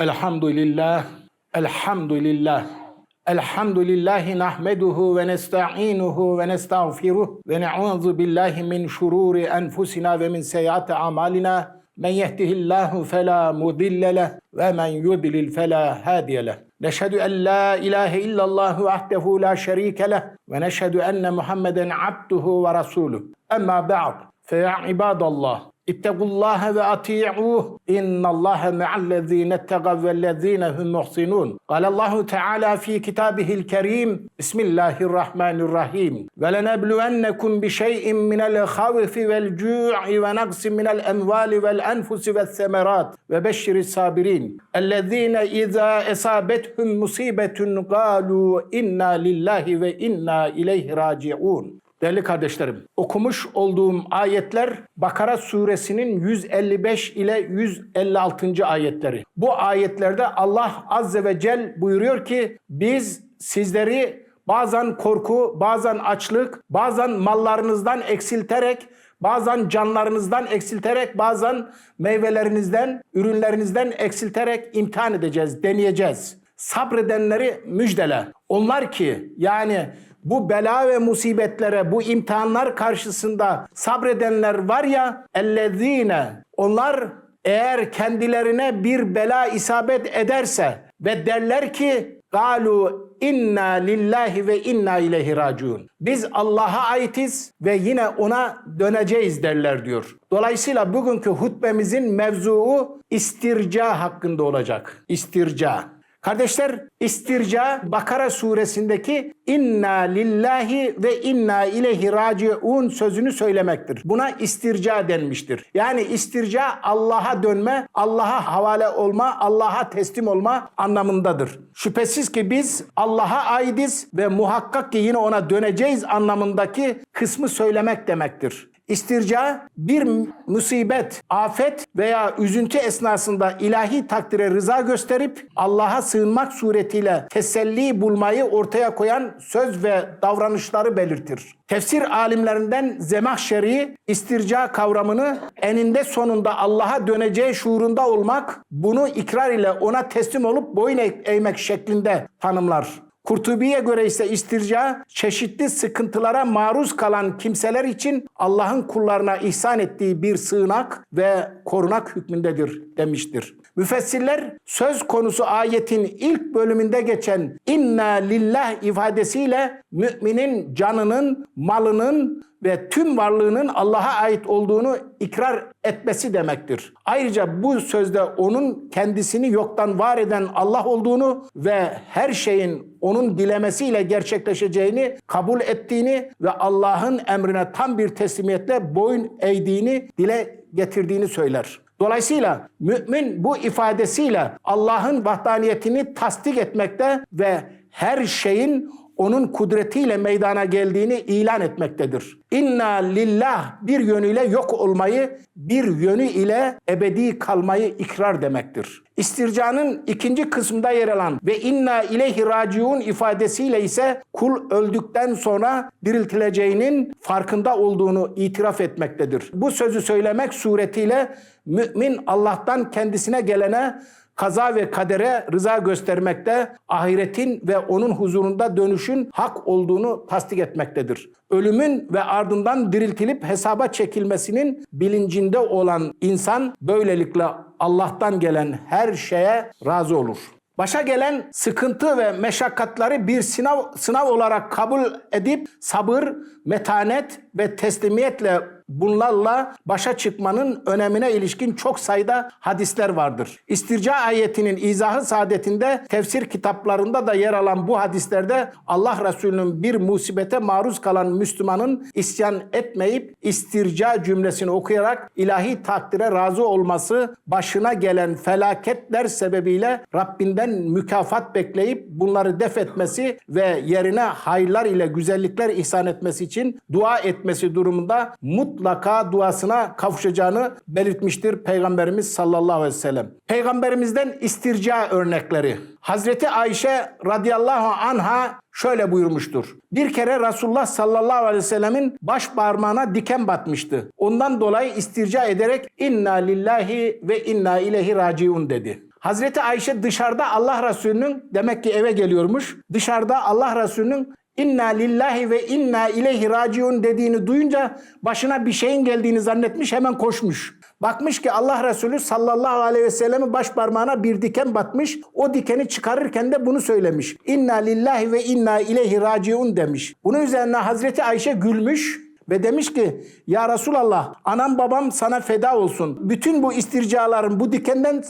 Elhamdülillah, elhamdülillah. Elhamdülillahi nahmeduhu ve nesta'inuhu ve nestağfiruh ve ne'udzu billahi min şururi enfusina ve min seyyiati amalina. Men yehdihillahu fela mudille ve men yudlil fela hadiye leh. Neşhedü en la ilahe illallah vahdehu la şerike leh ve neşhedü enne Muhammeden abduhu ve rasuluh. Emma ba'd. Fe ya ibadallah. اتقوا الله وأطيعوه. إن الله مع الذين اتقوا والذين هم محسنون. قال الله تعالى في كتابه الكريم بسم الله الرحمن الرحيم. ولنبلونكم بشيء من الخوف والجوع ونقص من الأموال والأنفس والثمرات. وبشر الصابرين. الذين إذا أصابتهم مصيبة قالوا إنا لله وإنا إليه راجعون. Değerli kardeşlerim, okumuş olduğum ayetler Bakara suresinin 155 ile 156. ayetleri. Bu ayetlerde Allah azze ve cel buyuruyor ki biz sizleri bazen korku, bazen açlık, bazen mallarınızdan eksilterek Bazen canlarınızdan eksilterek, bazen meyvelerinizden, ürünlerinizden eksilterek imtihan edeceğiz, deneyeceğiz. Sabredenleri müjdele. Onlar ki yani bu bela ve musibetlere, bu imtihanlar karşısında sabredenler var ya, ellezine, onlar eğer kendilerine bir bela isabet ederse ve derler ki galu inna lillahi ve inna ileyhi raciun. Biz Allah'a aitiz ve yine ona döneceğiz derler diyor. Dolayısıyla bugünkü hutbemizin mevzuu istirca hakkında olacak. İstirca. Kardeşler istirca Bakara suresindeki inna lillahi ve inna ileyhi raciun sözünü söylemektir. Buna istirca denmiştir. Yani istirca Allah'a dönme, Allah'a havale olma, Allah'a teslim olma anlamındadır. Şüphesiz ki biz Allah'a aidiz ve muhakkak ki yine ona döneceğiz anlamındaki kısmı söylemek demektir. İstirca bir musibet, afet veya üzüntü esnasında ilahi takdire rıza gösterip Allah'a sığınmak suretiyle teselli bulmayı ortaya koyan söz ve davranışları belirtir. Tefsir alimlerinden Zemahşeri istirca kavramını eninde sonunda Allah'a döneceği şuurunda olmak, bunu ikrar ile ona teslim olup boyun eğmek şeklinde tanımlar. Kurtubi'ye göre ise istirca çeşitli sıkıntılara maruz kalan kimseler için Allah'ın kullarına ihsan ettiği bir sığınak ve korunak hükmündedir demiştir. Müfessirler söz konusu ayetin ilk bölümünde geçen inna lillah ifadesiyle müminin canının, malının ve tüm varlığının Allah'a ait olduğunu ikrar etmesi demektir. Ayrıca bu sözde onun kendisini yoktan var eden Allah olduğunu ve her şeyin onun dilemesiyle gerçekleşeceğini kabul ettiğini ve Allah'ın emrine tam bir teslimiyetle boyun eğdiğini dile getirdiğini söyler. Dolayısıyla mümin bu ifadesiyle Allah'ın vahdaniyetini tasdik etmekte ve her şeyin onun kudretiyle meydana geldiğini ilan etmektedir. İnna lillah bir yönüyle yok olmayı, bir yönü ile ebedi kalmayı ikrar demektir. İstircanın ikinci kısmında yer alan ve inna ileyhi raciun ifadesiyle ise kul öldükten sonra diriltileceğinin farkında olduğunu itiraf etmektedir. Bu sözü söylemek suretiyle mümin Allah'tan kendisine gelene kaza ve kadere rıza göstermekte, ahiretin ve onun huzurunda dönüşün hak olduğunu tasdik etmektedir. Ölümün ve ardından diriltilip hesaba çekilmesinin bilincinde olan insan böylelikle Allah'tan gelen her şeye razı olur. Başa gelen sıkıntı ve meşakkatları bir sınav, sınav olarak kabul edip sabır, metanet ve teslimiyetle bunlarla başa çıkmanın önemine ilişkin çok sayıda hadisler vardır. İstirca ayetinin izahı saadetinde tefsir kitaplarında da yer alan bu hadislerde Allah Resulü'nün bir musibete maruz kalan Müslümanın isyan etmeyip istirca cümlesini okuyarak ilahi takdire razı olması, başına gelen felaketler sebebiyle Rabbinden mükafat bekleyip bunları def etmesi ve yerine hayırlar ile güzellikler ihsan etmesi için dua etmesi durumunda mutlaka duasına kavuşacağını belirtmiştir Peygamberimiz sallallahu aleyhi ve sellem. Peygamberimizden istirca örnekleri. Hazreti Ayşe radıyallahu anha şöyle buyurmuştur. Bir kere Resulullah sallallahu aleyhi ve sellemin baş parmağına diken batmıştı. Ondan dolayı istirca ederek inna lillahi ve inna ileyhi raciun dedi. Hazreti Ayşe dışarıda Allah Resulü'nün demek ki eve geliyormuş. Dışarıda Allah Resulü'nün inna lillahi ve inna ileyhi raciun dediğini duyunca başına bir şeyin geldiğini zannetmiş hemen koşmuş. Bakmış ki Allah Resulü sallallahu aleyhi ve sellem'in baş parmağına bir diken batmış. O dikeni çıkarırken de bunu söylemiş. İnna lillahi ve inna ileyhi raciun demiş. Bunun üzerine Hazreti Ayşe gülmüş. Ve demiş ki ya Resulallah anam babam sana feda olsun. Bütün bu istircaların bu dikenden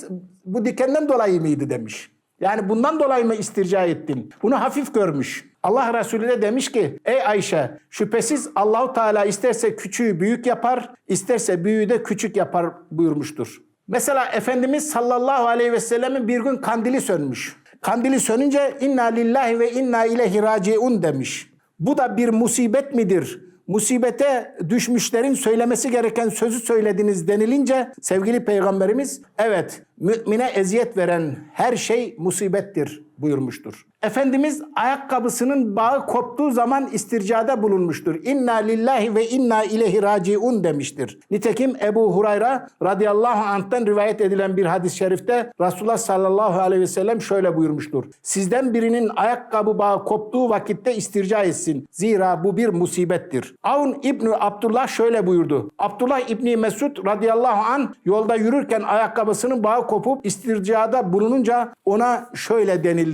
bu dikenden dolayı mıydı demiş. Yani bundan dolayı mı istirca ettin? Bunu hafif görmüş. Allah Resulü de demiş ki ey Ayşe şüphesiz Allahu Teala isterse küçüğü büyük yapar, isterse büyüğü de küçük yapar buyurmuştur. Mesela Efendimiz sallallahu aleyhi ve sellemin bir gün kandili sönmüş. Kandili sönünce inna lillahi ve inna ileyhi raciun demiş. Bu da bir musibet midir? musibete düşmüşlerin söylemesi gereken sözü söylediniz denilince sevgili peygamberimiz evet mümine eziyet veren her şey musibettir buyurmuştur. Efendimiz ayakkabısının bağı koptuğu zaman istircada bulunmuştur. İnna lillahi ve inna ileyhi raciun demiştir. Nitekim Ebu Hurayra radıyallahu anh'tan rivayet edilen bir hadis-i şerifte Resulullah sallallahu aleyhi ve sellem şöyle buyurmuştur. Sizden birinin ayakkabı bağı koptuğu vakitte istirca etsin. Zira bu bir musibettir. Avun İbni Abdullah şöyle buyurdu. Abdullah İbni Mesud radıyallahu an yolda yürürken ayakkabısının bağı kopup istircada bulununca ona şöyle denildi.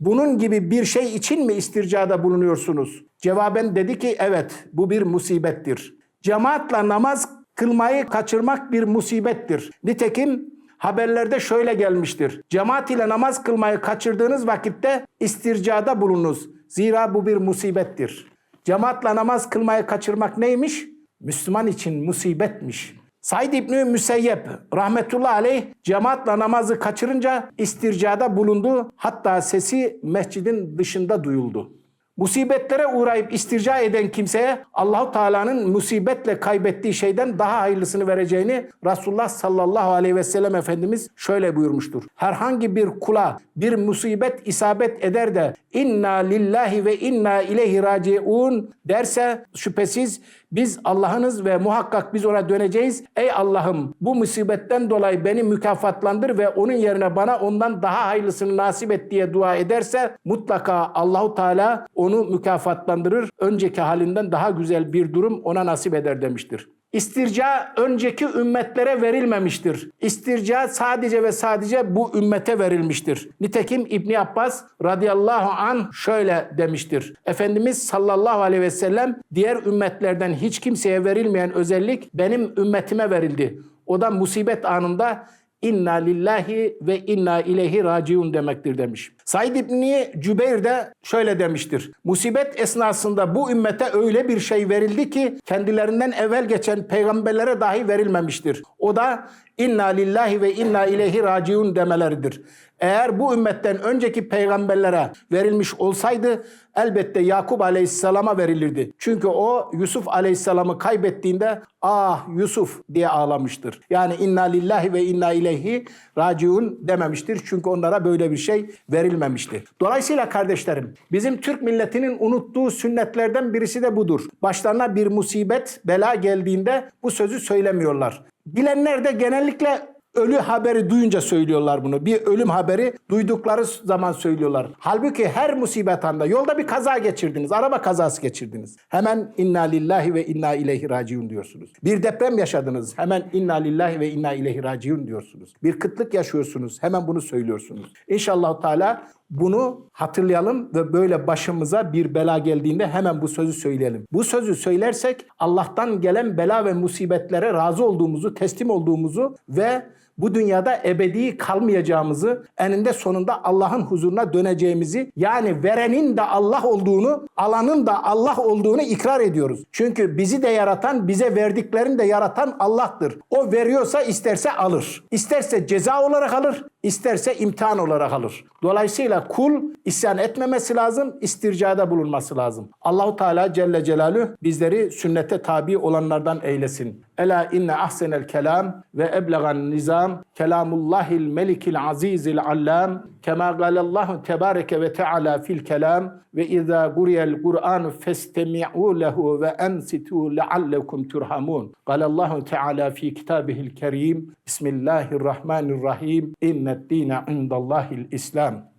Bunun gibi bir şey için mi istircada bulunuyorsunuz? Cevaben dedi ki evet bu bir musibettir. Cemaatle namaz kılmayı kaçırmak bir musibettir. Nitekim haberlerde şöyle gelmiştir. Cemaat ile namaz kılmayı kaçırdığınız vakitte istircada bulunuz. Zira bu bir musibettir. Cemaatle namaz kılmayı kaçırmak neymiş? Müslüman için musibetmiş. Said İbni Müseyyep rahmetullahi aleyh cemaatle namazı kaçırınca istircada bulundu. Hatta sesi mescidin dışında duyuldu. Musibetlere uğrayıp istirca eden kimseye Allahu Teala'nın musibetle kaybettiği şeyden daha hayırlısını vereceğini Resulullah sallallahu aleyhi ve sellem Efendimiz şöyle buyurmuştur. Herhangi bir kula bir musibet isabet eder de inna lillahi ve inna ileyhi raciun derse şüphesiz biz Allah'ınız ve muhakkak biz ona döneceğiz. Ey Allah'ım bu musibetten dolayı beni mükafatlandır ve onun yerine bana ondan daha hayırlısını nasip et diye dua ederse mutlaka Allahu Teala onu mükafatlandırır. Önceki halinden daha güzel bir durum ona nasip eder demiştir. İstirca önceki ümmetlere verilmemiştir. İstirca sadece ve sadece bu ümmete verilmiştir. Nitekim İbni Abbas radıyallahu an şöyle demiştir. Efendimiz sallallahu aleyhi ve sellem diğer ümmetlerden hiç kimseye verilmeyen özellik benim ümmetime verildi. O da musibet anında inna lillahi ve inna ileyhi raciun demektir demiş. Said İbni Cübeyr de şöyle demiştir. Musibet esnasında bu ümmete öyle bir şey verildi ki kendilerinden evvel geçen peygamberlere dahi verilmemiştir. O da inna lillahi ve inna ileyhi raciun demeleridir. Eğer bu ümmetten önceki peygamberlere verilmiş olsaydı elbette Yakup Aleyhisselam'a verilirdi. Çünkü o Yusuf Aleyhisselam'ı kaybettiğinde ah Yusuf diye ağlamıştır. Yani inna lillahi ve inna ileyhi raciun dememiştir. Çünkü onlara böyle bir şey verilmemişti. Dolayısıyla kardeşlerim bizim Türk milletinin unuttuğu sünnetlerden birisi de budur. Başlarına bir musibet, bela geldiğinde bu sözü söylemiyorlar. Bilenler de genellikle ölü haberi duyunca söylüyorlar bunu. Bir ölüm haberi duydukları zaman söylüyorlar. Halbuki her musibet anda yolda bir kaza geçirdiniz, araba kazası geçirdiniz. Hemen inna lillahi ve inna ileyhi raciun diyorsunuz. Bir deprem yaşadınız. Hemen inna lillahi ve inna ileyhi raciun diyorsunuz. Bir kıtlık yaşıyorsunuz. Hemen bunu söylüyorsunuz. İnşallah Teala bunu hatırlayalım ve böyle başımıza bir bela geldiğinde hemen bu sözü söyleyelim. Bu sözü söylersek Allah'tan gelen bela ve musibetlere razı olduğumuzu, teslim olduğumuzu ve bu dünyada ebedi kalmayacağımızı, eninde sonunda Allah'ın huzuruna döneceğimizi, yani verenin de Allah olduğunu, alanın da Allah olduğunu ikrar ediyoruz. Çünkü bizi de yaratan, bize verdiklerini de yaratan Allah'tır. O veriyorsa isterse alır. İsterse ceza olarak alır, İsterse imtihan olarak alır. Dolayısıyla kul isyan etmemesi lazım, istircada bulunması lazım. Allahu Teala Celle Celalü bizleri sünnete tabi olanlardan eylesin. Ela inne ahsenel kelam ve eblegan nizam kelamullahil melikil azizil allam kema galallahu tebareke ve teala fil kelam ve izâ guriyel kur'an festemi'u lehu ve ensitu leallekum turhamun. Galallahu teala fi kitabihil kerim Bismillahirrahmanirrahim. İnne inned dîne indallâhil İslam.